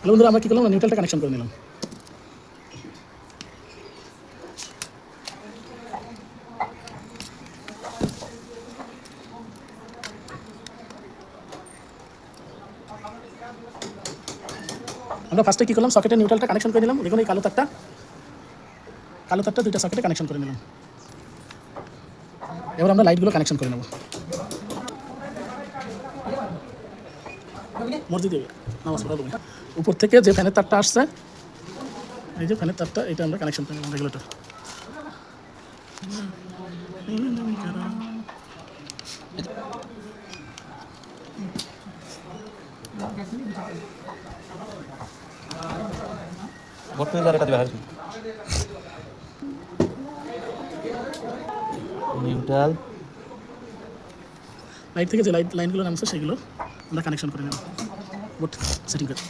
তাহলে বন্ধুরা, আমরা কী করলাম? নিউট্রালটা কানেকশন করে নিলাম। আমরা ফার্স্টে কী করলাম? সকেটের নিউট্রালটা কানেকশন করে নিলাম। দেখুন এই কালো তারটা। কালো তারটা দুইটা সকেটে কানেকশন করে নিলাম। এবার আমরা লাইটগুলো কানেকশন করে নেব। মসজিদে নামাজ পড়া রুমে উপর থেকে যে ফ্যানের তারটা আসছে এই যে ফ্যানের তারটা এটা আমরা কানেকশন নিলাম রেগুলেটর বর্তমানে যারা নিউট্রাল। লাইট থেকে যে লাইট লাইনগুলো নামছে সেগুলো। আমরা কানেকশন করে নেব বোট সেটিং করে